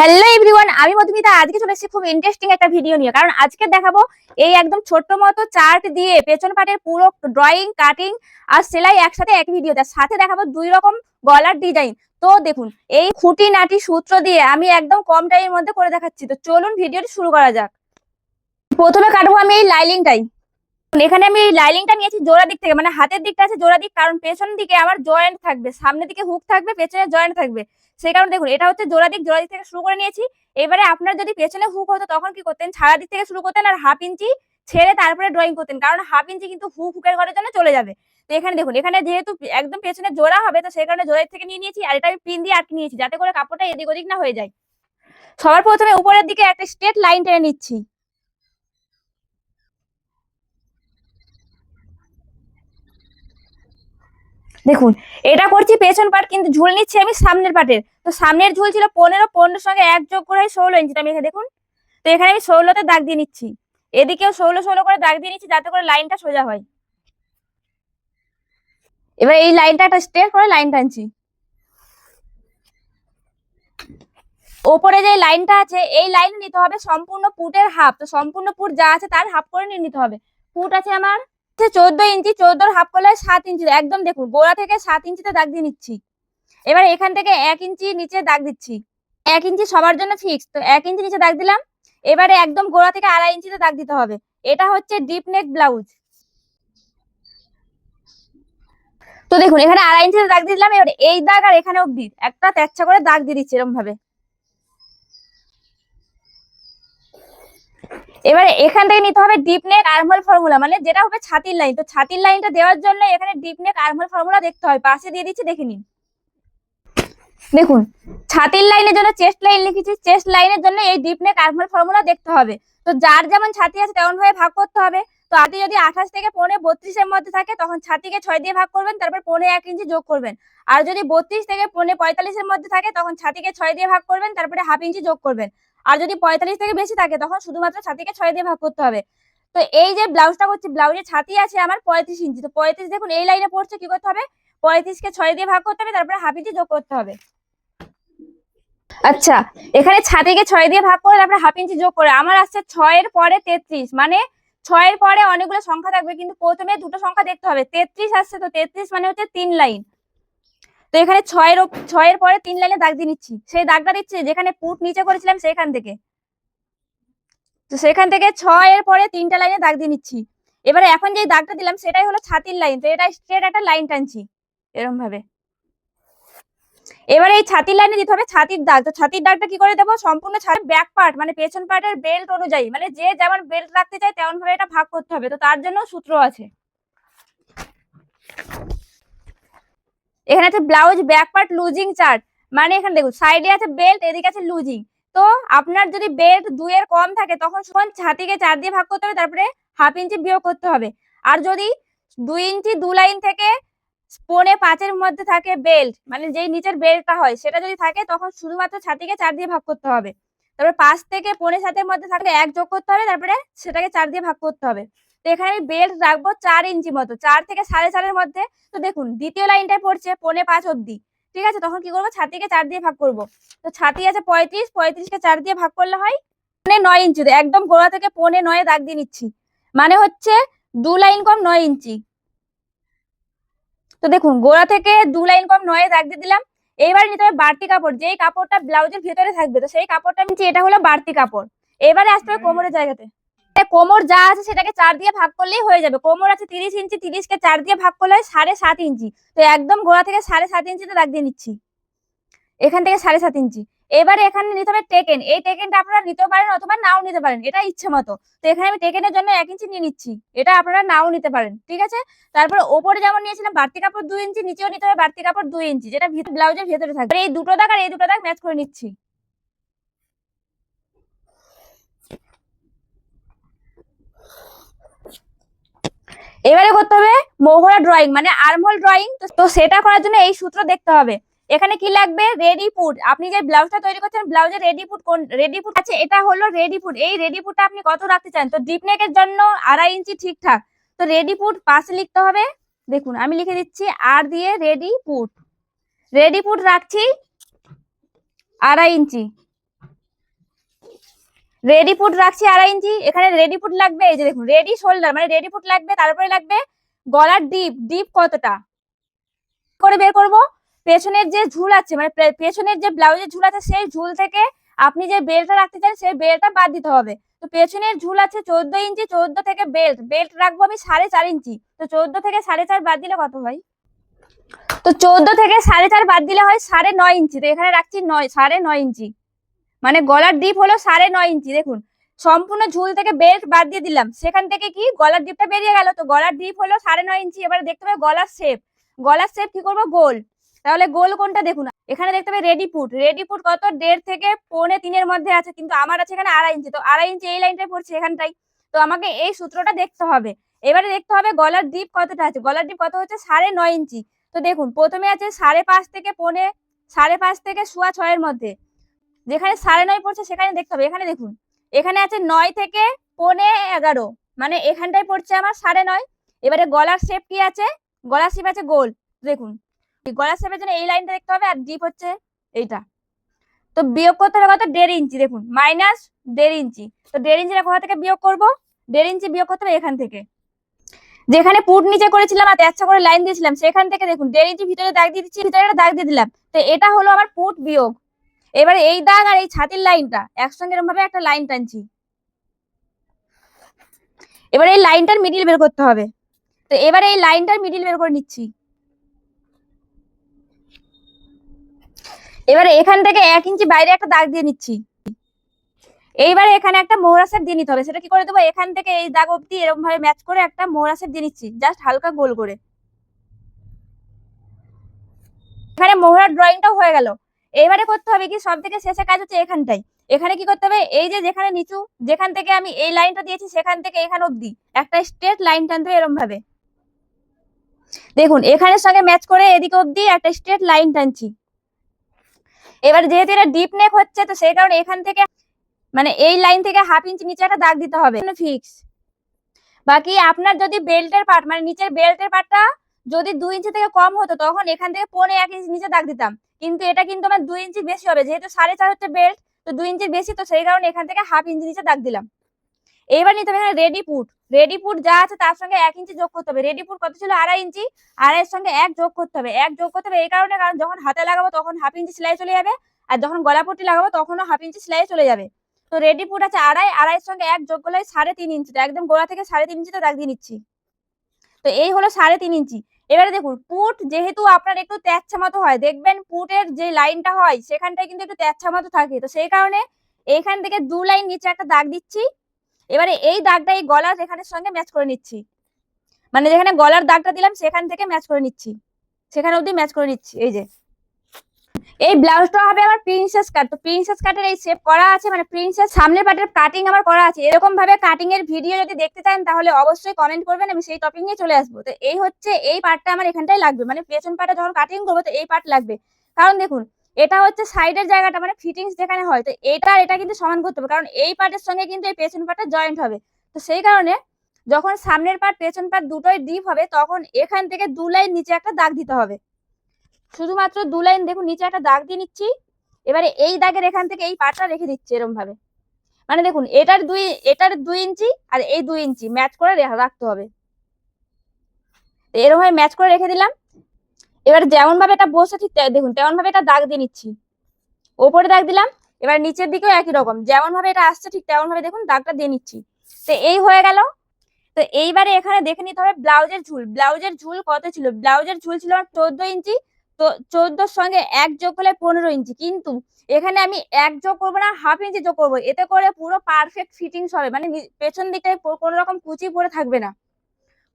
Hello everyone আমি মধুমিতা। আজকে চলে এসেছি খুব ইন্টারেস্টিং একটা ভিডিও নিয়ে। কারণ আজকে দেখাবো এই একদম ছোট্ট মতো চার্ট দিয়ে পেছন পাটের পুরো ড্রয়িং কাটিং আর সেলাই একসাথে এক ভিডিও ভিডিওতে সাথে দেখাবো দুই রকম গলার ডিজাইন তো দেখুন, এই খুঁটি নাটি সূত্র দিয়ে আমি একদম কম টাইমের মধ্যে করে দেখাচ্ছি। তো চলুন ভিডিওটি শুরু করা যাক। প্রথমে কাটবো আমি এই লাইলিংটাই এখানে আমি এই লাইলিংটা নিয়েছি জোড়া দিক থেকে। মানে হাতের দিকটা আছে জোড়া দিক। কারণ পেছন দিকে আমার জয়েন্ট থাকবে, সামনের দিকে হুক থাকবে পেছনে জয়েন্ট থাকবে। সেই কারণে দেখুন, এটা হচ্ছে জোড়া দিক জোড়া দিক থেকে শুরু করে নিয়েছি। এবারে আপনার যদি পেছনে হুক হতো, তখন কি করতেন? ছাড়া দিক থেকে শুরু করতেন আর হাফ ইঞ্চি ছেড়ে তারপরে ড্রয়িং করতেন। কারণ হাফ ইঞ্চি কিন্তু হুক হুকের ঘরের জন্য চলে যাবে। তো এখানে দেখুন, এখানে যেহেতু একদম পেছনে জোড়া হবে, তো সেই কারণে জোড়া থেকে নিয়ে নিয়েছি আর এটা আমি পিন দিয়ে আটকে নিয়েছি, যাতে করে কাপড়টা এদিক ওদিক না হয়ে যায়। সবার প্রথমে উপরের দিকে একটা স্ট্রেট লাইন টেনে নিচ্ছি। দেখুন, এটা করছি পেছন পাট, কিন্তু ঝুল নিচ্ছি আমি সামনের পাটের। তো সামনের ঝুল ছিল পনেরো, পনেরোর সঙ্গে এক যোগ করে ষোলো ইঞ্চি আমি এখানে দেখুন, তো এখানে আমি ষোলোতে দাগ দিয়ে নিচ্ছি। এদিকেও ষোলো ষোলো করে দাগ দিয়ে নিচ্ছি, যাতে করে লাইনটা সোজা হয়। এবার এই লাইনটা একটা স্ট্রেট করে লাইন টানছি। ওপরে যে লাইনটা আছে, এই লাইন নিতে হবে সম্পূর্ণ পুটের হাফ। তো সম্পূর্ণ পুট যা আছে তার হাফ করে নিয়ে নিতে হবে। পুট আছে আমার চোদ্দ ইঞ্চি, চোদ্দোর হাফ করলে সাত ইঞ্চি। একদম দেখুন, গোড়া থেকে সাত ইঞ্চিতে দাগ দিয়ে নিচ্ছি। এবার এখান থেকে এক ইঞ্চি নিচে দাগ দিচ্ছি। এক ইঞ্চি সবার জন্য ফিক্স তো এক ইঞ্চি নিচে দাগ দিলাম। এবারে একদম গোড়া থেকে আড়াই ইঞ্চিতে দাগ দিতে হবে। এটা হচ্ছে ডিপ নেক ব্লাউজ তো দেখুন, এখানে আড়াই ইঞ্চিতে দাগ দিলাম। এবার এই দাগ আর এখানে অব্দি একটা তেচ্ছা করে দাগ দিয়ে দিচ্ছি এরকম ভাবে এবারে এখান থেকে নিতে হবে ডিপ নেক আর্মহোল ফর্মুলা মানে যেটা হবে ছাতির লাইন তো ছাতির লাইনটা দেওয়ার জন্য এখানে ডিপ নেক আর্মহোল ফর্মুলা দেখতে হয়। পাশে দিয়ে দিচ্ছি, দেখে নিন। দেখুন, ছাতির লাইনের জন্য চেস্ট লাইন লিখেছি। চেস্ট লাইনের জন্য এই ডিপ নেক আর্মহোল ফর্মুলা দেখতে হবে। তো যার যেমন ছাতি আছে তেমন ভাবে ভাগ করতে হবে। তো আপনি যদি আঠাশ থেকে পৌনে বত্রিশের মধ্যে থাকে, তখন ছাতিকে ছয় দিয়ে ভাগ করবেন, তারপর পৌনে এক ইঞ্চি যোগ করবেন। আর যদি বত্রিশ থেকে পৌনে পঁয়তাল্লিশের মধ্যে থাকে, তখন ছাতিকে ছয় দিয়ে ভাগ করবেন, তারপরে হাফ ইঞ্চি যোগ করবেন। আর যদি পঁয়তাল্লিশ থেকে বেশি থাকে, তখন শুধুমাত্র ছাতিকে ছয় দিয়ে ভাগ করতে হবে। তো এই যে ব্লাউজটা করছি, ব্লাউজের ছাতি আছে আমার পঁয়ত্রিশ ইঞ্চি। তো পঁয়ত্রিশ দেখুন, এই লাইনে পড়ছে কি করতে হবে? পঁয়ত্রিশকে ছয় দিয়ে ভাগ করতে হবে, তারপরে হাফ ইঞ্চি যোগ করতে হবে। আচ্ছা এখানে ছাতিকে ছয় দিয়ে ভাগ করে, তারপরে হাফ ইঞ্চি যোগ করে। আমার আসছে ছয়ের পরে তেত্রিশ মানে ছয়ের পরে অনেকগুলো সংখ্যা থাকবে, কিন্তু প্রথমে দুটো সংখ্যা দেখতে হবে। তেত্রিশ আসছে, তো তেত্রিশ মানে হচ্ছে তিন লাইন। তো এখানে ছয়ের ছয়ের পরে তিন লাইনে দাগ দিয়ে নিচ্ছি। সেই দাগটা দিচ্ছি যেখানে পুট নিচে করেছিলাম সেখান থেকে। তো সেখান থেকে ছয়ের পরে তিনটা লাইনে দাগ দিয়ে নিচ্ছি। এবারে এখন যে দাগটা দিলাম সেটাই হলো ছাতির লাইন। তো এটা স্ট্রেট একটা লাইন টানছি এরকম ভাবে এবারে এই ছাতির লাইনে দিতে হবে ছাতির দাগ। তো ছাতির দাগটা কি করে দেবো? সম্পূর্ণ ছাতির ব্যাক পার্ট মানে পেছন পার্টের বেল্ট অনুযায়ী মানে যে যেমন বেল্ট রাখতে চায় তেমন ভাবে এটা ভাগ করতে হবে। তো তার জন্য সূত্র আছে। এখানে আছে blouse back part loosing chart মানে এখানে দেখুন সাইডে আছে বেল্ট এদিকে আছে লুজিং তো আপনার যদি বেল্ট দুইয়ের কম থাকে, তখন তখন ছাতিকে চার দিয়ে ভাগ করতে হবে, তারপরে হাফ ইঞ্চি বিয়োগ করতে হবে। আর যদি দুই ইঞ্চি দু লাইন থেকে পৌনে পাঁচের মধ্যে থাকে বেল্ট মানে যেই নিচের বেল্টটা হয়, সেটা যদি থাকে, তখন শুধুমাত্র ছাতিকে চার দিয়ে ভাগ করতে হবে। তারপরে পাঁচ থেকে পৌনে সাতের মধ্যে থাকলে এক যোগ করতে হবে, তারপরে সেটাকে চার দিয়ে ভাগ করতে হবে। তো এখানে আমি বেল্ট রাখব চার ইঞ্চি মতো। চার থেকে সাড়ে চারের মধ্যে তো দেখুন দ্বিতীয় লাইনটায় পড়ছে পৌনে পাঁচ অব্দি ঠিক আছে? তখন কি করব? ছাতিকে চার দিয়ে ভাগ করব। তো ছাতি আছে পঁয়ত্রিশ পঁয়ত্রিশকে চার দিয়ে ভাগ করলে হয় পৌনে নয় ইঞ্চি একদম গোড়া থেকে পৌনে নয় দাগ দিয়ে নিচ্ছি। মানে হচ্ছে দু লাইন কম নয় ইঞ্চি তো দেখুন গোড়া থেকে দু লাইন কম নয় দাগ দিয়ে দিলাম। এইবার নিতে হবে বাড়তি কাপড়। যেই কাপড়টা ব্লাউজের ভেতরে থাকবে তো সেই কাপড়টা নিচ্ছি এটা হলো বাড়তি কাপড়। এবারে আসতে হবে কোমরের জায়গাতে। কোমর যা আছে সেটাকে চার দিয়ে ভাগ করলেই হয়ে যাবে। কোমর আছে তিরিশ ইঞ্চি, তিরিশকে চার দিয়ে ভাগ করলে সাড়ে সাত ইঞ্চি। তো একদম গোড়া থেকে সাড়ে সাত ইঞ্চিতে দাগ দিয়ে নিচ্ছি। এখান থেকে সাড়ে সাত ইঞ্চি। এবারে এখানে নিতে হবে টেকেন। এই টেকেনটা আপনারা নিতে পারেন অথবা নাও নিতে পারেন। এটা ইচ্ছে মতো। তো এখানে আমি টেকেনের জন্য এক ইঞ্চি নিয়ে নিচ্ছি। এটা আপনারা নাও নিতে পারেন। ঠিক আছে? তারপরে ওপরে যেমন নিয়েছিলাম, বাড়তি কাপড় দুই ইঞ্চি, নিচেও নিতে হবে বাড়তি কাপড় দুই ইঞ্চি, যেটা ব্লাউজের ভেতরে থাকবে। এই দুটো দাগ আর এই দুটো দাগ ম্যাচ করে নিচ্ছি। এবারে করতে হবে মোহরা ড্রয়িং মানে আর্মহোল ড্রয়িং তো সেটা করার জন্য এই সূত্র দেখতে হবে। এখানে কি লাগবে? রেডি পুট আপনি যে ব্লাউজটা তৈরি করছেন ব্লাউজের রেডি পুট কোন রেডি পুট আছে? এটা হলো রেডি পুট এই রেডি পুটটা আপনি কত রাখতে চান? তো ডিপ জন্য আড়াই ইঞ্চি ঠিকঠাক। তো রেডি পুট পাশে লিখতে হবে। দেখুন, আমি লিখে দিচ্ছি, আর দিয়ে রেডি পুট রেডি পুট রাখছি আড়াই ইঞ্চি। রেডি ফুট রাখছি আড়াই ইঞ্চি। এখানে রেডি ফুট লাগবে, এই যে দেখুন রেডি শোল্ডার মানে রেডি ফুট লাগবে, তারপরে লাগবে গলার ডিপ ডিপ কতটা? করে বের করব। পেছনের যে ঝুল আছে মানে পেছনের যে ব্লাউজের ঝুল আছে, সেই ঝুল থেকে আপনি যে বেল্টটা রাখতে চান, সেই বেল্টটা বাদ দিতে হবে। তো পেছনের ঝুল আছে চোদ্দ ইঞ্চি, চোদ্দ থেকে বেল্ট বেল্ট রাখব আমি সাড়ে চার ইঞ্চি। তো চোদ্দ থেকে সাড়ে চার বাদ দিলে কত হয়? তো চোদ্দ থেকে সাড়ে চার বাদ দিলে হয় সাড়ে নয় ইঞ্চি। তো এখানে রাখছি নয়, সাড়ে নয় ইঞ্চি। মানে গলার ডিপ হলো সাড়ে নয় ইঞ্চি, দেখুন। সম্পূর্ণ ঝুল থেকে বেল্ট বাদ দিয়ে দিলাম। সেখান থেকে কি? গলার ডিপটা বেরিয়ে গেল। তো গলার ডিপ হলো সাড়ে নয় ইঞ্চি। এবার দেখতে পাবে গলার শেপ গলার শেপ কি করব? গোল। তাহলে গোল কোনটা? দেখুন, এখানে দেখতে পাবে রেডি ফুট রেডি ফুট কত? দেড় থেকে পৌনে তিনের মধ্যে আছে। কিন্তু আমার আছে এখানে আড়াই ইঞ্চি। তো আড়াই ইঞ্চি এই লাইনটাই পড়ছে এখানটাই তো আমাকে এই সূত্রটা দেখতে হবে। এবারে দেখতে হবে গলার ডিপ কতটা আছে। গলার ডিপ কত হচ্ছে? সাড়ে নয় ইঞ্চি। তো দেখুন, প্রথমে আছে সাড়ে পাঁচ থেকে পৌনে, সাড়ে পাঁচ থেকে সোয়া ছয়ের মধ্যে। যেখানে সাড়ে নয় পড়ছে সেখানে দেখতে হবে। এখানে দেখুন, এখানে আছে নয় থেকে পৌনে এগারো। মানে এখানটায় পড়ছে আমার সাড়ে নয়। এবারে গলার শেপ কি আছে? গলার শেপ আছে গোল। দেখুন গলার শেপের জন্য এই লাইনটা দেখতে হবে আর ডিপ হচ্ছে এইটা। তো বিয়োগ করতে হবে কত? দেড় ইঞ্চি। দেখুন মাইনাস দেড় ইঞ্চি। তো দেড় ইঞ্চিটা কোথা থেকে বিয়োগ করব? দেড় ইঞ্চি বিয়োগ করতে হবে এখান থেকে। যেখানে পুট নিচে করেছিলাম আর তেরছা করে লাইন দিয়েছিলাম, সেখান থেকে দেখুন, দেড় ইঞ্চি ভিতরে দাগ দিয়ে দিচ্ছি, ভিতরে দাগ দিয়ে দিলাম। তো এটা হলো আমার পুট বিয়োগ। এবারে এই দাগ আর এই ছাতির লাইনটা, একসঙ্গে এরকম ভাবে একটা লাইন টানছি। এবারে এই লাইনটার মিডিল বের করতে হবে। তো এবারে এই লাইনটার মিডিল বের করে নিচ্ছি। এবারে এখান থেকে এক ইঞ্চি বাইরে একটা দাগ দিয়ে নিচ্ছি। এইবারে এখানে একটা মোহরা শেপ দিয়ে নিতে হবে। সেটা কি করে দেবো? এখান থেকে এই দাগ অব্দি এরকম ভাবে ম্যাচ করে একটা মোহরা শেপ দিয়ে নিচ্ছি। জাস্ট হালকা গোল করে। এখানে মোহরা ড্রয়িংটাও হয়ে গেল। এবারে করতে হবে কি? সব থেকে শেষে কাজ হচ্ছে এখানটাই। এখানে কি করতে হবে? এই যে যেখানে নিচু, যেখান থেকে আমি এই লাইনটা দিয়েছি, সেখান থেকে এখান অব্দি একটা স্ট্রেট লাইন টানতে হবে এরকম ভাবে দেখুন, এখানের সঙ্গে ম্যাচ করে এদিকে অব্দি একটা স্ট্রেট লাইন টানছি। এবার যেহেতু এটা ডিপ নেক হচ্ছে, তো সেই কারণে এখান থেকে মানে এই লাইন থেকে হাফ ইঞ্চি নিচে একটা দাগ দিতে হবে। ফিক্স বাকি আপনার যদি বেল্টের পার্ট মানে নিচের বেল্টের পার্টটা যদি দুই ইঞ্চি থেকে কম হতো, তখন এখান থেকে পৌনে এক ইঞ্চি নিচে দাগ দিতাম। কিন্তু এটা কিন্তু আমার দুই ইঞ্চি বেশি হবে। যেহেতু সাড়ে চার হচ্ছে বেল্ট তো দুই ইঞ্চির বেশি, তো সেই কারণে এখান থেকে হাফ ইঞ্চি নিচে দাগ দিলাম। এইবার নিতে হবে এখানে রেডি পুট রেডি পুট যা আছে তার সঙ্গে এক ইঞ্চি যোগ করতে হবে। রেডি পুট কত ছিল? আড়াই ইঞ্চি। আড়াইয়ের সঙ্গে এক যোগ করতে হবে। এক যোগ করতে হবে এই কারণে, কারণ যখন হাতে লাগাবো তখন হাফ ইঞ্চি সেলাই চলে যাবে। আর যখন গলা পট্টি লাগাবো তখনও হাফ ইঞ্চি সেলাই চলে যাবে। তো রেডি পুট আছে আড়াই। আড়াইয়ের সঙ্গে এক যোগ করলে সাড়ে তিন ইঞ্চি। একদম গোড়া থেকে সাড়ে তিন ইঞ্চিতে দাগ দিয়ে নিচ্ছি। তো এই হলো সাড়ে তিন ইঞ্চি। এবারে দেখুন পুট যেহেতু আপনার একটু তেচ্ছা মতো হয়, দেখবেন পুটের যে লাইনটা হয়, সেখানটায় কিন্তু একটু তেচ্ছা মতো থাকে। তো সেই কারণে এখান থেকে দু লাইন নিচে একটা দাগ দিচ্ছি। এবারে এই দাগটা, এই গলার এখানের সঙ্গে ম্যাচ করে নিচ্ছি। মানে যেখানে গলার দাগটা দিলাম, সেখান থেকে ম্যাচ করে নিচ্ছি। সেখানে অবধি ম্যাচ করে নিচ্ছি, এই যে। এই ব্লাউজটা হবে আমার প্রিন্সেস কাট তো প্রিন্সেস কাটের এই শেপ করা আছে মানে প্রিন্সেস সামনের পাটের কাটিং আমার করা আছে। এরকম ভাবে কাটিং এর ভিডিও যদি দেখতে চান, তাহলে অবশ্যই কমেন্ট করবেন, আমি সেই টপিক নিয়ে চলে আসব। তো এই হচ্ছে, এই পার্টটা আমার এখানটাই লাগবে। মানে পেছন পাটে যখন কাটিং করব, তো এই পার্ট লাগবে। কারণ দেখুন, এটা হচ্ছে সাইডের জায়গাটা মানে ফিটিংস যেখানে হয়, তো এটা আর এটা কিন্তু সমান করতে হবে। কারণ এই পার্টের সঙ্গে কিন্তু এই পেছন পার্টটা জয়েন্ট হবে। তো সেই কারণে যখন সামনের পার্ট পেছন পার্ট দুটোই ডিপ হবে, তখন এখান থেকে দু লাইন নিচে একটা দাগ দিতে হবে। শুধুমাত্র দু লাইন দেখুন, নিচে একটা দাগ দিয়ে নিচ্ছি। এবারে এই দাগের এখান থেকে এই পাটটা রেখে দিচ্ছি এরকম ভাবে মানে দেখুন, এটার দুই এটার দুই ইঞ্চি আর এই দুই ইঞ্চি ম্যাচ করে রাখতে হবে। এরকম ভাবে ম্যাচ করে রেখে দিলাম। এবার যেমন ভাবে এটা বসে ঠিক দেখুন তেমন ভাবে এটা দাগ দিয়ে নিচ্ছি। ওপরে দাগ দিলাম, এবার নিচের দিকেও একই রকম। যেমন ভাবে এটা আসছে ঠিক তেমন ভাবে দেখুন, দাগটা দিয়ে নিচ্ছি। তো এই হয়ে গেল। তো এইবারে এখানে দেখে নিতে হবে, ব্লাউজের ঝুল। ব্লাউজের ঝুল কত ছিল? ব্লাউজের ঝুল ছিল আমার চোদ্দ ইঞ্চি চোদ্দোর সঙ্গে এক যোগ করলে পনেরো ইঞ্চি। কিন্তু এখানে আমি এক যোগ করব না, হাফ ইঞ্চি যোগ করব। এতে করে পুরো পারফেক্ট ফিটিংস হবে। মানে পেছন দিকটায় কোনো রকম কুচি পরে থাকবে না।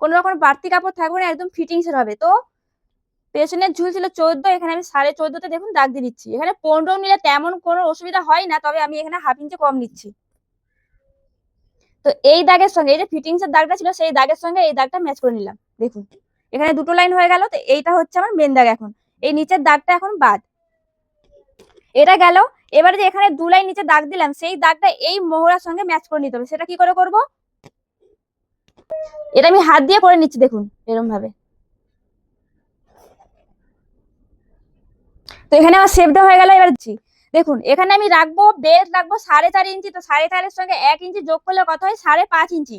কোনো রকম বাড়তি কাপড় থাকবে না, একদম ফিটিংস এর হবে। তো পেছনের ঝুল ছিল চোদ্দ, এখানে আমি সাড়ে চোদ্দতে দেখুন দাগ দিয়ে দিচ্ছি। এখানে পনেরো নিলে তেমন কোনো অসুবিধা হয় না, তবে আমি এখানে হাফ ইঞ্চি কম নিচ্ছি। তো এই দাগের সঙ্গে, এই যে ফিটিংস এর দাগটা ছিল, সেই দাগের সঙ্গে এই দাগটা ম্যাচ করে নিলাম। দেখুন, এখানে দুটো লাইন হয়ে গেল। তো এইটা হচ্ছে আমার মেন দাগ এখন। এই নিচের দাগটা এখন বাদ। এটা গেল, এবারে যে এখানে দু লাইন নিচে দাগ দিলাম, সেই দাগটা এই মোহরার সঙ্গে ম্যাচ করে নিতে হবে। সেটা কি করে করব? এটা আমি হাত দিয়ে করে নিচ্ছি, দেখুন এরকম ভাবে তো এখানে আমার শেপটা হয়ে গেল, এবার দেখুন, এখানে আমি রাখব বেল্ট রাখব সাড়ে চার ইঞ্চি, তো সাড়ে চারের সঙ্গে এক ইঞ্চি যোগ করলে কত হয়? সাড়ে পাঁচ ইঞ্চি।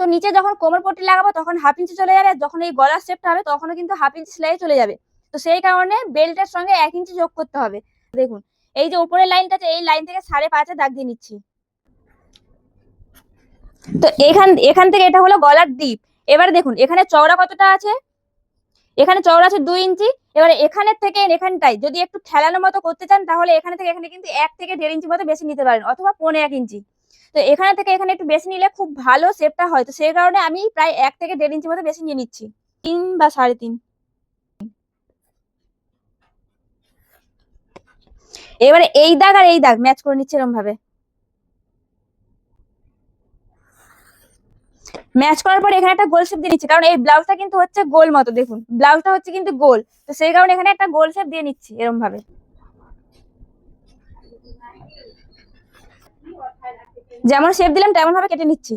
তো নিচে যখন কোমর পট্টি লাগাবো, তখন হাফ ইঞ্চি চলে যাবে যখন এই গলার শেপটা হবে, তখনও কিন্তু হাফ ইঞ্চি সেলাই চলে যাবে। তো সেই কারণে বেল্টের সঙ্গে এক ইঞ্চি যোগ করতে হবে। দেখুন, এই যে উপরের লাইনটা আছে এই লাইন থেকে সাড়ে পাঁচে দাগ দিয়ে নিচ্ছি। তো এখান এখান থেকে এটা হলো গলার ডিপ এবারে দেখুন, এখানে চওড়া কতটা আছে? এখানে চওড়া আছে দুই ইঞ্চি এবার এখানের থেকে এখানটায় যদি একটু ঠেলানোর মতো করতে চান, তাহলে এখানে থেকে এখানে কিন্তু এক থেকে দেড় ইঞ্চি মতো বেশি নিতে পারেন, অথবা পৌনে এক ইঞ্চি তো এখানে থেকে এখানে একটু বেশি নিলে খুব ভালো শেপটা হয়। তো সেই কারণে আমি প্রায় এক থেকে দেড় ইঞ্চি মতো বেশি নিয়ে নিচ্ছি। তিন বা সাড়ে তিন। এবারে এই দাগ আর এই দাগ ম্যাচ করে নিচ্ছে এরকম ভাবে ম্যাচ করার পর এখানে একটা গোল শেপ দিয়ে নিচ্ছি, কারণ এই ব্লাউজটা কিন্তু হচ্ছে গোল মতো, দেখুন। ব্লাউজটা হচ্ছে কিন্তু গোল তো সেই কারণে এখানে একটা গোল শেপ দিয়ে নিচ্ছি এরকম ভাবে যেমন শেপ দিলাম তেমন ভাবে কেটে নিচ্ছি।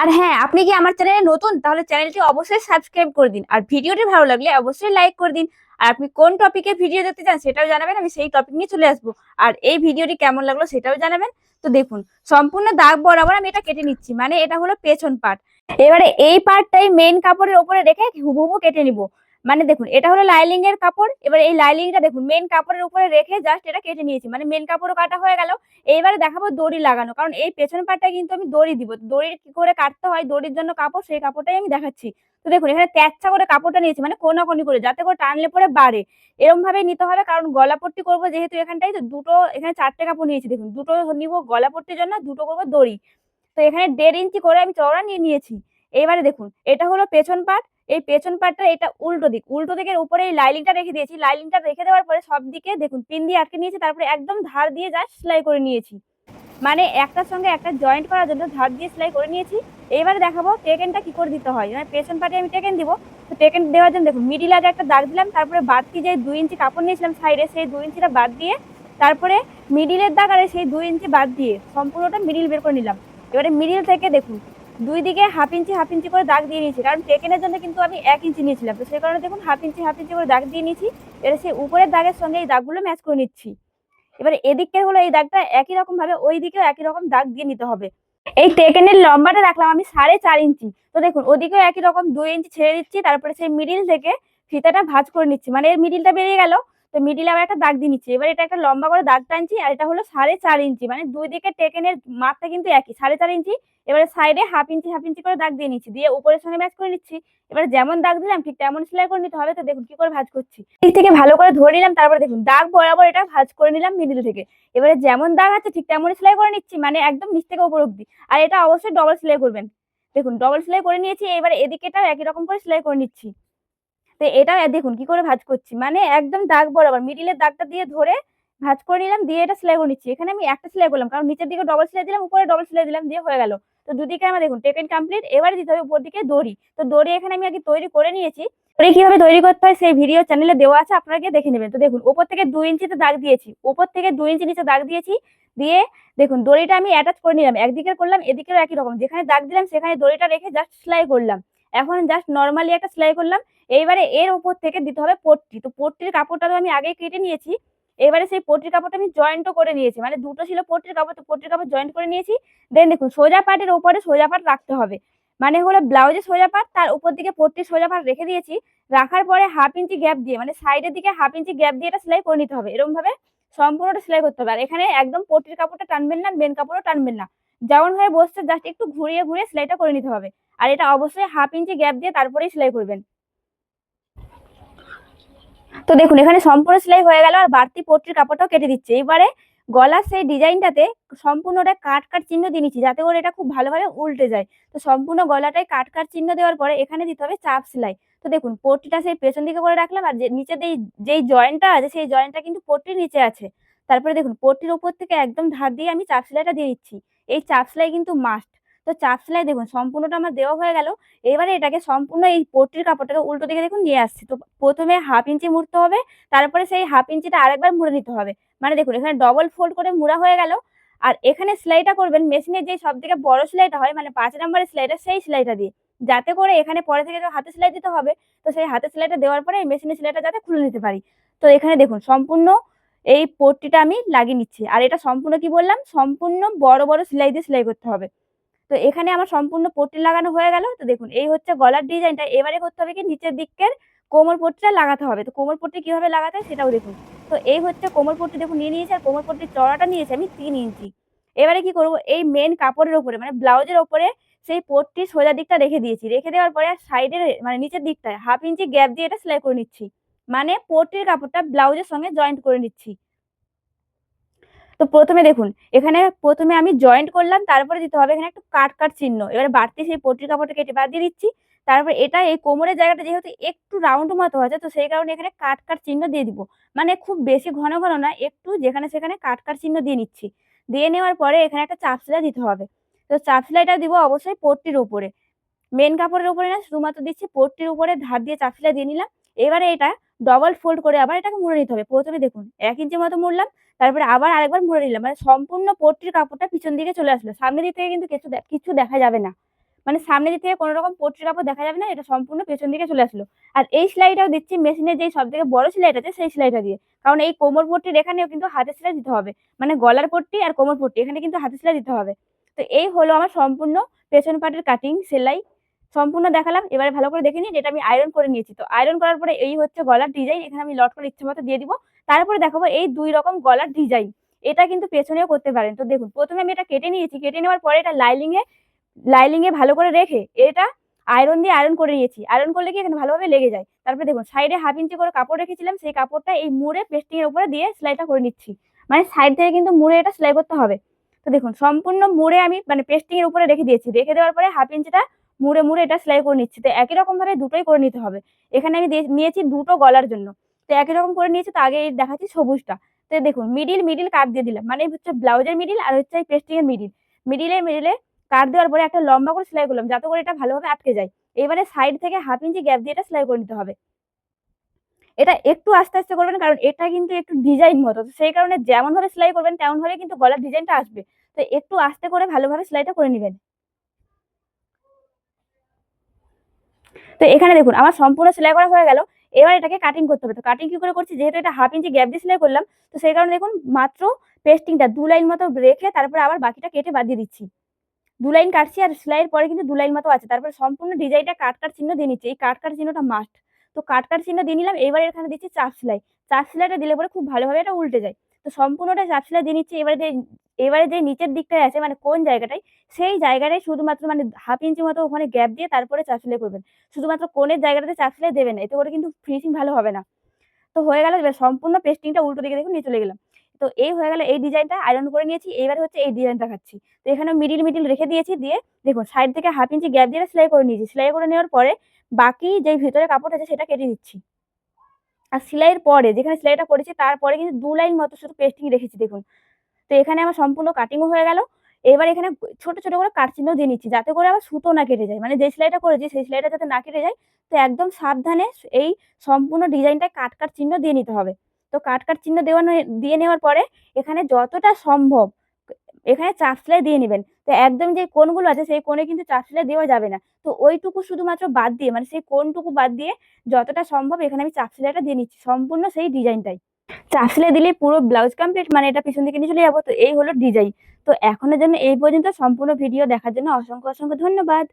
আর হ্যাঁ আপনি কি আমার চ্যানেলে নতুন? তাহলে চ্যানেলটি অবশ্যই সাবস্ক্রাইব করে দিন। আর ভিডিওটি ভালো লাগলে অবশ্যই লাইক করে দিন। আর আপনি কোন টপিকে ভিডিও দেখতে চান সেটাও জানাবেন, আমি সেই টপিক নিয়ে চলে আসব। আর এই ভিডিওটি কেমন লাগল সেটাও জানাবেন। তো দেখুন, সম্পূর্ণ দাগ বরাবর আমি এটা কেটে নিচ্ছি মানে এটা হলো পেছন পার্ট। এবারে এই পার্টটাই মেন কাপড়ের ওপরে রেখে হুবহু কেটে নিব। মানে দেখুন, এটা হলো লাইলিং এর কাপড়। এবার এই লাইলিংটা দেখুন মেন কাপড়ের উপরে রেখে জাস্ট এটা কেটে নিয়েছি। মানে মেন কাপড়ও কাটা হয়ে গেল। এইবারে দেখাবো দড়ি লাগানো। কারণ এই পেছন পাটটা কিন্তু আমি দড়ি দিব। দড়ি কি করে কাটতে হয়, দড়ির জন্য কাপড়, সেই কাপড়টাই আমি দেখাচ্ছি। তো দেখুন, এখানে তেচ্ছা করে কাপড়টা নিয়েছি। মানে কোনাকোনি করে, যাতে করে টানলে পরে বাড়ে। এরকম ভাবে নিতে হবে, কারণ গলা পট্টি করব যেহেতু এখানটাই তো দুটো, এখানে চারটে কাপড় নিয়েছি। দেখুন, দুটো নিব গলা পট্টির জন্য, দুটো করব দড়ি। তো এখানে দেড় ইঞ্চি করে আমি চওড়া নিয়ে নিয়েছি। এবারে দেখুন, এটা হলো পেছন পাট এই পেছন পাটটা এটা উল্টো দিক। উল্টো দিকের উপরে এই লাইলিংটা রেখে দিয়েছি। লাইলিংটা রেখে দেওয়ার পরে সব দিকে দেখুন পিন দিয়ে আটকে নিয়েছি, তারপরে একদম ধার দিয়ে জাস্ট সেলাই করে নিয়েছি। মানে একটার সঙ্গে একটা জয়েন্ট করার জন্য ধার দিয়ে সেলাই করে নিয়েছি। এবারে দেখাবো টেকেনটা কি করে দিতে হয়। মানে পেছন পাটে আমি টেকেন দিব। তো টেকেন দেওয়ার জন্য দেখুন মিডিল আগে একটা দাগ দিলাম, তারপরে বাড়তি যে দুই ইঞ্চি কাপড় নিয়েছিলাম সাইডে সেই দুই ইঞ্চিটা বাদ দিয়ে তারপরে মিডিলের দাগ আর সেই দুই ইঞ্চি বাদ দিয়ে সম্পূর্ণটা মিডিল বের করে নিলাম। এবারে মিডিল থেকে দেখুন দুই দিকে হাফ ইঞ্চি হাফ ইঞ্চি করে দাগ দিয়ে নিয়েছি। কারণ টেকেনের জন্য কিন্তু আমি এক ইঞ্চি নিয়েছিলাম। তো সেই কারণে দেখুন হাফ ইঞ্চি হাফ ইঞ্চি করে দাগ দিয়ে নিয়েছি। এবারে সেই উপরের দাগের সঙ্গে এই দাগগুলো ম্যাচ করে নিচ্ছি। এবার এদিকের হলো এই দাগটা একই রকম ভাবে ওই দিকেও একই রকম দাগ দিয়ে নিতে হবে। এই টেকেনের লম্বাটা রাখলাম আমি সাড়ে চার ইঞ্চি তো দেখুন, ওদিকেও একই রকম দুই ইঞ্চি ছেড়ে দিচ্ছি, তারপরে সেই মিডিল থেকে ফিতাটা ভাঁজ করে নিচ্ছি। মানে এর মিডিলটা বেরিয়ে গেল তো মিডিলে আবার একটা দাগ দিয়ে নিচ্ছি। এবার এটা একটা লম্বা করে দাগ টানছি আর এটা হলো সাড়ে চার ইঞ্চি। মানে দুই দিকে টেকেনের মাপটা কিন্তু একই। সাড়ে চার ইঞ্চি, এবারে সাইডে হাফ ইঞ্চি হাফ ইঞ্চি করে দাগ দিয়ে নিচ্ছি। দিয়ে উপরের সঙ্গে ম্যাচ করে নিচ্ছি। এবার যেমন দাগ দিলাম, ঠিক তেমন সেলাই করে নিতে হবে। তো দেখুন কি করে ভাঁজ করছি। ঠিক থেকে ভালো করে ধরে নিলাম, তারপরে দেখুন দাগ বরাবর এটা ভাঁজ করে নিলাম মিডিল থেকে। এবারে যেমন দাগ আছে, ঠিক তেমনই সেলাই করে নিচ্ছি। মানে একদম নিচ থেকে উপর অব্দি আর এটা অবশ্যই ডবল সেলাই করবেন। দেখুন ডবল সেলাই করে নিয়েছি। এবারে এদিকেটাও একই রকম করে সেলাই করে নিচ্ছি। তো এটা দেখুন কি করে ভাঁজ করছি মানে একদম দাগ বরাবর মিডিলের দাগটা দিয়ে ধরে ভাঁজ করে নিলাম, দিয়ে এটা সেলাই করে নিচ্ছি। এখানে আমি একটা সেলাই করলাম, কারণ নিচের দিকে ডবল সেলাই দিলাম, উপরে ডবল সেলাই দিলাম, দিয়ে হয়ে গেল। তো দুদিকে আমার দেখুন টেকেন কমপ্লিট এবারে দিতে হবে উপর দিকে দড়ি। তো দড়ি এখানে আমি আগে তৈরি করে নিয়েছি। দড়ি কীভাবে তৈরি করতে হয় সেই ভিডিও চ্যানেলে দেওয়া আছে, আপনারা গিয়ে দেখে নেবেন। তো দেখুন, উপর থেকে দুই ইঞ্চিতে দাগ দিয়েছি, উপর থেকে দুই ইঞ্চি নিচে দাগ দিয়েছি, দিয়ে দেখুন দড়িটা আমি অ্যাটাচ করে নিলাম একদিকে করলাম এদিকেও একই রকম। যেখানে দাগ দিলাম, সেখানে দড়িটা রেখে জাস্ট সেলাই করলাম। এখন জাস্ট নর্মালি একটা সেলাই করলাম এইবারে এর উপর থেকে দিতে হবে পট্টি। তো পট্টির কাপড়টা তো আমি আগে কেটে নিয়েছি। এবারে সেই পট্টির কাপড়টা আমি জয়েন্টও করে নিয়েছি। মানে দুটো ছিল পট্টির কাপড়, তো পট্টির কাপড় জয়েন্ট করে নিয়েছি। দেন দেখুন, সোজা পাটের উপরে সোজা পাট রাখতে হবে। মানে হলো ব্লাউজে সোজা পাট, তার উপর দিকে পট্টির সোজা পাট রেখে দিয়েছি। রাখার পরে হাফ ইঞ্চি গ্যাপ দিয়ে মানে সাইডের দিকে হাফ ইঞ্চি গ্যাপ দিয়ে এটা সেলাই করে নিতে হবে। এরকম ভাবে সম্পূর্ণটা সেলাই করতে হবে। আর এখানে একদম পট্টির কাপড়টা টানবেন না মেন কাপড়ও টানবেন না। যেমন ভাবে বসছে জাস্ট একটু ঘুরিয়ে ঘুরিয়ে সেলাইটা করে নিতে হবে। আর এটা অবশ্যই হাফ ইঞ্চি গ্যাপ দিয়ে তারপরেই সেলাই করবেন। তো দেখুন, এখানে সম্পূর্ণ সেলাই হয়ে গেল আর বাড়তি পট্টির কাপড়টাও কেটে দিচ্ছে। এবারে গলার সেই ডিজাইনটাতে সম্পূর্ণটা কাট কাট চিহ্ন দিয়ে নিচ্ছি, যাতে করে এটা খুব ভালোভাবে উল্টে যায়। তো সম্পূর্ণ গলাটায় কাট কাট চিহ্ন দেওয়ার পরে এখানে দিতে হবে চাপ সেলাই। তো দেখুন, পট্টিটা সেই পেছন দিকে করে রাখলাম আর যে নিচে যেই যেই জয়েন্টটা আছে, সেই জয়েন্টটা কিন্তু পট্টির নিচে আছে। তারপরে দেখুন, পট্টির উপর থেকে একদম ধার দিয়ে আমি চাপ সেলাইটা দিয়ে দিচ্ছি। এই চাপ সেলাই কিন্তু মাস্ট তো চাপ সেলাই দেখুন, সম্পূর্ণটা আমার দেওয়া হয়ে গেল। এবারে এটাকে সম্পূর্ণ এই পট্টির কাপড়টাকে উল্টো দিকে দেখুন নিয়ে আসছি। তো প্রথমে হাফ ইঞ্চি মুড়তে হবে, তারপরে সেই হাফ ইঞ্চিটা আরেকবার মুড়ে নিতে হবে। মানে দেখুন, এখানে ডবল ফোল্ড করে মুড়া হয়ে গেল। আর এখানে সেলাইটা করবেন, মেশিনের যে সব থেকে বড় সেলাইটা হয় মানে পাঁচ নাম্বারের সেলাইটা, সেই সেলাইটা দিয়ে। যাতে করে এখানে পরে থেকে হাতে সেলাই দিতে হবে, তো সেই হাতে সেলাইটা দেওয়ার পরে এই মেশিনের সেলাইটা যাতে খুলে নিতে পারি। তো এখানে দেখুন, সম্পূর্ণ এই পট্টিটা আমি লাগিয়ে নিচ্ছি। আর এটা সম্পূর্ণ কি বললাম? সম্পূর্ণ বড় বড় সেলাই দিয়ে সেলাই করতে হবে। তো এখানে আমার সম্পূর্ণ পট্টি লাগানো হয়ে গেল। তো দেখুন, এই হচ্ছে গলার ডিজাইনটা। এবারে করতে হবে কি, নিচের দিকের কোমর পট্টিটা লাগাতে হবে। তো কোমর পট্টি কীভাবে লাগাতে হয় সেটাও দেখুন। তো এই হচ্ছে কোমর পট্টি দেখুন, নিয়ে নিয়েছি আর কোমর পট্টির চড়াটা নিয়েছি আমি তিন ইঞ্চি। এবারে কি করব, এই মেন কাপড়ের ওপরে মানে ব্লাউজের ওপরে সেই পট্টির সোজা দিকটা রেখে দিয়েছি। রেখে দেওয়ার পরে সাইডের মানে নিচের দিকটায় হাফ ইঞ্চি গ্যাপ দিয়ে এটা সেলাই করে নিচ্ছি। মানে পট্টির কাপড়টা ব্লাউজের সঙ্গে জয়েন্ট করে নিচ্ছি। তো প্রথমে দেখুন, এখানে প্রথমে আমি জয়েন্ট করলাম, তারপরে দিতে হবে এখানে একটু কাট কাট চিহ্ন। এবারে বাড়তি সেই পট্টির কাপড়টা কেটে বাদ দিয়ে দিচ্ছি। তারপর এটা এই কোমরের জায়গাটা যেহেতু একটু রাউন্ড মতো আছে তো সেই কারণে এখানে কাট কাট চিহ্ন দিয়ে দিব। মানে খুব বেশি ঘন ঘন না, একটু যেখানে, সেখানে কাট কাট চিহ্ন দিয়ে নিচ্ছি। দিয়ে নেওয়ার পরে এখানে একটা চাপ সেলাই দিতে হবে। তো চাপ সেলাইটা দিব অবশ্যই পট্টির উপরে। মেন কাপড়ের উপরে না, শুধুমাত্র দিচ্ছি পট্টির উপরে ধার দিয়ে চাপ সেলাই দিয়ে নিলাম। এবারে এটা ডবল ফোল্ড করে আবার এটাকে মুড়ে নিতে হবে। প্রথমে দেখুন, এক ইঞ্চি মতো মুড়লাম তারপরে আবার আরেকবার মুড়ে নিলাম। মানে সম্পূর্ণ পট্টির কাপড়টা পিছন দিকে চলে আসলো। সামনের দিক থেকে কিন্তু কিছু কিছু দেখা যাবে না। মানে সামনের দিক থেকে কোনো রকম পট্টির কাপড় দেখা যাবে না, এটা সম্পূর্ণ পেছন দিকে চলে আসলো। আর এই সেলাইটাও দিচ্ছি মেশিনের যে সব থেকে বড় সেলাইটা আছে, সেই সেলাইটা দিয়ে। কারণ এই কোমর পট্টির এখানেও কিন্তু হাতে সেলাই দিতে হবে। মানে গলার পট্টি আর কোমর পট্টি, এখানে কিন্তু হাতে সেলাই দিতে হবে। তো এই হলো আমার সম্পূর্ণ পেছন পাটের কাটিং সেলাই। সম্পূর্ণ দেখালাম। এবারে ভালো করে দেখে নিন যেটা আমি আয়রন করে নিয়েছি। তো আয়রন করার পরে এই হচ্ছে গলার ডিজাইন এখানে আমি লট করে ইচ্ছে মতো দিয়ে দিব। তারপরে দেখাবো এই দুই রকম গলার ডিজাইন এটা কিন্তু পেছনেও করতে পারেন। তো দেখুন, প্রথমে আমি এটা কেটে নিয়েছি। কেটে নেওয়ার পরে এটা লাইলিং এ লাইলিং এ ভালো করে রেখে এটা আয়রন দিয়ে আয়রন করে নিয়েছি। আয়রন করলে কি এখানে ভালোভাবে লেগে যায়? তারপরে দেখুন সাইডে হাফ ইঞ্চি করে কাপড় রেখেছিলাম। সেই কাপড়টা এই মুড়ে পেস্টিং এর উপরে দিয়ে সেলাইটা করে নিচ্ছি। মানে সাইড থেকে কিন্তু মুড়ে এটা সেলাই করতে হবে। তো দেখুন, সম্পূর্ণ মুড়ে আমি মানে পেস্টিং এর উপরে রেখে দিয়েছি। রেখে দেওয়ার পরে হাফ ইঞ্চিটা মুড়ে মুড়ে এটা সেলাই করে নিচ্ছি। তো একই রকম ভাবে দুটোই করে নিতে হবে। এখানে আমি নিয়েছি দুটো গলার জন্য। তো একই রকম করে নিয়েছি, তো আগে দেখাচ্ছি সবুজটা। তো দেখুন মিডিল মিডিল কাট দিয়ে দিলাম। মানে হচ্ছে ব্লাউজের মিডিল আর হচ্ছে পেস্টিং এর মিডিল মিডিলে মিডিলে কাট দেওয়ার পরে একটা লম্বা করে সেলাই করলাম, যাতে করে এটা ভালোভাবে আটকে যায়। এবারে সাইড থেকে হাফ ইঞ্চি গ্যাপ দিয়ে এটা সেলাই করে নিতে হবে। এটা একটু আস্তে আস্তে করবেন, কারণ এটা কিন্তু একটু ডিজাইন মতো। তো সেই কারণে যেমন ভাবে সেলাই করবেন তেমন ভাবে কিন্তু গলার ডিজাইনটা আসবে। তো একটু আস্তে করে ভালোভাবে সেলাইটা করে নেবেন। তো এখানে দেখুন, আমার সম্পূর্ণ সেলাই করা হয়ে গেল। এবার এটাকে কাটিং করতে হবে। তো কাটিং কি করে করছি? যেহেতু এটা হাফ ইঞ্চি গ্যাপ দিয়ে সেলাই করলাম, তো সেই কারণে দেখুন, মাত্র পেস্টিংটা দু লাইন মতো রেখে তারপরে আবার বাকিটা কেটে বাদ দিয়ে দিচ্ছি। দু লাইন কাটছি আর সেলাইয়ের পরে কিন্তু দু লাইন মতো আছে। তারপরে সম্পূর্ণ ডিজাইনটা কাট কাট চিহ্ন দিয়ে নিচ্ছি। এই কাট কাট চিহ্নটা মাস্ট তো কাট কাট চিহ্ন দিয়ে নিলাম, এবার এখানে দিচ্ছি চাপ সেলাই। চাপ সেলাইটা দিলে পরে খুব ভালোভাবে এটা উল্টে যায়। তো সম্পূর্ণটা চাপ সেলাই দিয়ে নিচ্ছি। এবারে যে এবারে যে নিচের দিকটায় আছে মানে কোন জায়গাটায়, সেই জায়গাটায় শুধুমাত্র মানে হাফ ইঞ্চি মতো ওখানে গ্যাপ দিয়ে তারপরে চাপ সেলাই করবেন। শুধুমাত্র কোনের জায়গাটাতে চাপ সেলাই দেবেন এতে করে কিন্তু ফিনিশিং ভালো হবে না। তো হয়ে গেল সম্পূর্ণ পেস্টিংটা উল্টো দিকে দেখুন নিয়ে চলে গেলাম। তো এই হয়ে গেল এই ডিজাইনটা, আয়রন করে নিয়েছি, এবার হচ্ছে এই ডিজাইনটা দেখাচ্ছি। তো এখানে মিডিল মিডিল রেখে দিয়েছি, দিয়ে দেখুন, সাইড থেকে হাফ ইঞ্চি গ্যাপ দিয়ে সেলাই করে নিয়েছি। সেলাই করে নেওয়ার পরে বাকি যে ভিতরে কাপড় আছে, সেটা কেটে দিচ্ছি। আর সেলাইয়ের পরে, যেখানে সেলাইটা করেছি তারপরে কিন্তু দু লাইন মতো শুধু পেস্টিং রেখেছি, দেখুন। তো এখানে আমার সম্পূর্ণ কাটিংও হয়ে গেল। এবার এখানে ছোট ছোট করে কাট চিহ্ন দিয়ে নিচ্ছি, যাতে করে আবার সুতো না কেটে যায়। মানে যে সেলাইটা করেছি, সেই সেলাইটা যাতে না কেটে যায়, তো একদম সাবধানে এই সম্পূর্ণ ডিজাইনটা কাট কাট চিহ্ন দিয়ে নিতে হবে। তো কাট কাট চিহ্ন দেওয়া দিয়ে নেওয়ার পরে এখানে যতটা সম্ভব এখানে চাপ সেলাই দিয়ে নেবেন। তো একদম যে কোনগুলো আছে, সেই কোণে কিন্তু চাপ সেলাই দেওয়া যাবে না। তো ওইটুকু শুধুমাত্র বাদ দিয়ে মানে সেই কোনটুকু বাদ দিয়ে যতটা সম্ভব এখানে আমি চাপ সেলাইটা দিয়ে নিচ্ছি। সম্পূর্ণ সেই ডিজাইনটাই। চাপ সেলাই দিলে পুরো ব্লাউজ কমপ্লিট মানে এটা পিছন দিকে নিয়ে চলে যাব, তো এই হলো ডিজাইন। তো এখনের জন্য এই পর্যন্ত, সম্পূর্ণ ভিডিও দেখার জন্য অসংখ্য অসংখ্য ধন্যবাদ।